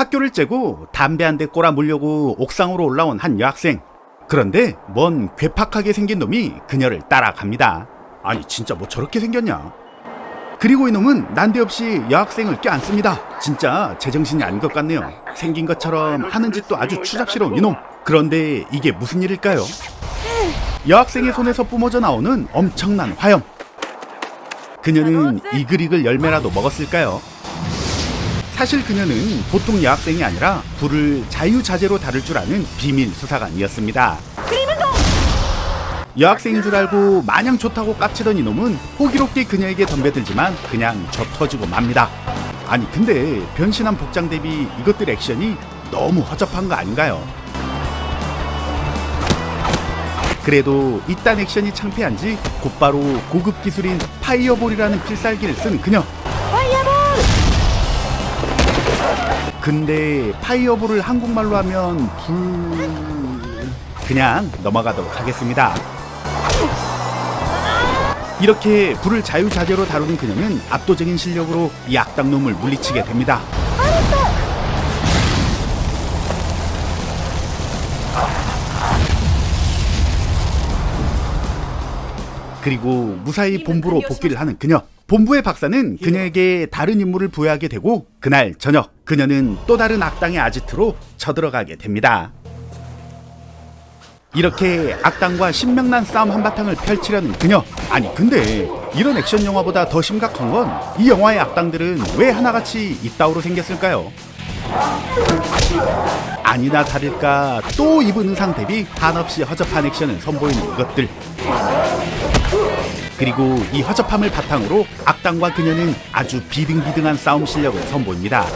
학교를 째고 담배 한 대 꼬라 물려고 옥상으로 올라온 한 여학생. 그런데 뭔 괴팍하게 생긴 놈이 그녀를 따라갑니다. 아니 진짜 뭐 저렇게 생겼냐? 그리고 이놈은 난데없이 여학생을 껴안습니다. 진짜 제정신이 아닌 것 같네요. 생긴 것처럼 하는 짓도 아주 추잡스러운 이놈. 그런데 이게 무슨 일일까요? 여학생의 손에서 뿜어져 나오는 엄청난 화염. 그녀는 이글이글 열매라도 먹었을까요? 사실 그녀는 보통 여학생이 아니라 불을 자유자재로 다룰 줄 아는 비밀 수사관이었습니다. 여학생인 줄 알고 마냥 좋다고 깝치던 이놈은 호기롭게 그녀에게 덤벼들지만 그냥 져 터지고 맙니다. 아니 근데 변신한 복장 대비 이것들 액션이 너무 허접한 거 아닌가요? 그래도 이딴 액션이 창피한지 곧바로 고급 기술인 파이어볼이라는 필살기를 쓰는 그녀. 근데 파이어볼을 한국말로 하면 불 그냥 넘어가도록 하겠습니다. 이렇게 불을 자유자재로 다루는 그녀는 압도적인 실력으로 이 악당놈을 물리치게 됩니다. 그리고 무사히 본부로 복귀를 하는 그녀. 본부의 박사는 그녀에게 다른 임무를 부여하게 되고 그날 저녁 그녀는 또 다른 악당의 아지트로 쳐들어가게 됩니다. 이렇게 악당과 신명난 싸움 한바탕을 펼치려는 그녀. 아니 근데 이런 액션 영화보다 더 심각한 건 이 영화의 악당들은 왜 하나같이 이따오로 생겼을까요? 아니나 다를까 또 입은 의상 대비 한없이 허접한 액션을 선보이는 이것들. 그리고 이 허접함을 바탕으로 악당과 그녀는 아주 비등비등한 싸움 실력을 선보입니다.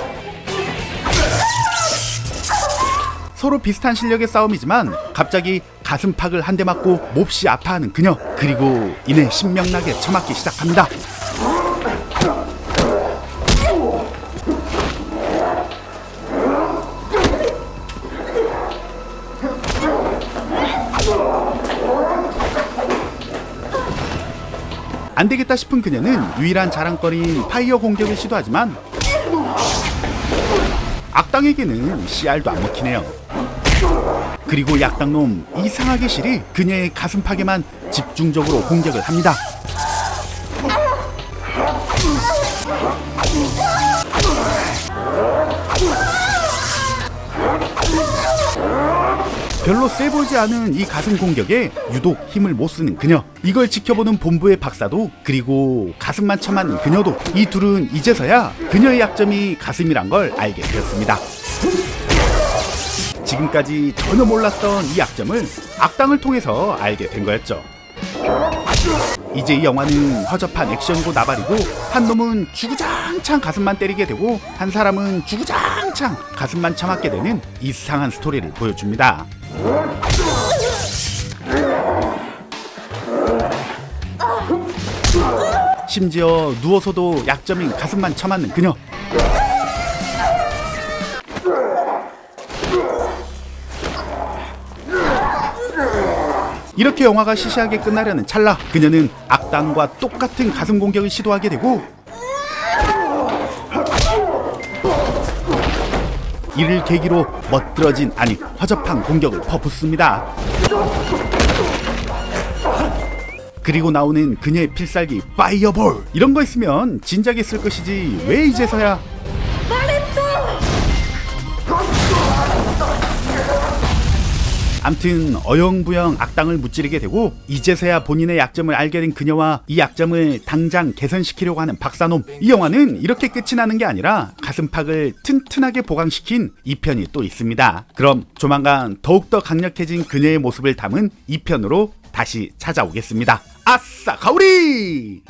서로 비슷한 실력의 싸움이지만 갑자기 가슴팍을 한 대 맞고 몹시 아파하는 그녀 그리고 이내 신명나게 처맞기 시작합니다. 안 되겠다 싶은 그녀는 유일한 자랑거리인 파이어 공격을 시도하지만 악당에게는 씨알도 안 먹히네요. 그리고 약당놈 이상하게 실이 그녀의 가슴팍에만 집중적으로 공격을 합니다. 별로 세 보이지 않은 이 가슴 공격에 유독 힘을 못 쓰는 그녀. 이걸 지켜보는 본부의 박사도 그리고 가슴만 쳐맞는 그녀도 이 둘은 이제서야 그녀의 약점이 가슴이란 걸 알게 되었습니다. 지금까지 전혀 몰랐던 이 약점을 악당을 통해서 알게 된 거였죠. 이제 이 영화는 허접한 액션이고 나발이고 한 놈은 주구장창 가슴만 때리게 되고 한 사람은 주구장창 가슴만 참았게 되는 이상한 스토리를 보여줍니다. 심지어 누워서도 약점인 가슴만 참았는 그녀. 이렇게 영화가 시시하게 끝나려는 찰나 그녀는 악당과 똑같은 가슴 공격을 시도하게 되고 이를 계기로 멋들어진 아니 허접한 공격을 퍼붓습니다. 그리고 나오는 그녀의 필살기 파이어볼 이런 거 있으면 진작에 쓸 것이지 왜 이제서야 암튼 어영부영 악당을 무찌르게 되고 이제서야 본인의 약점을 알게 된 그녀와 이 약점을 당장 개선시키려고 하는 박사놈. 이 영화는 이렇게 끝이 나는 게 아니라 가슴팍을 튼튼하게 보강시킨 2편이 또 있습니다. 그럼 조만간 더욱더 강력해진 그녀의 모습을 담은 2편으로 다시 찾아오겠습니다. 아싸 가오리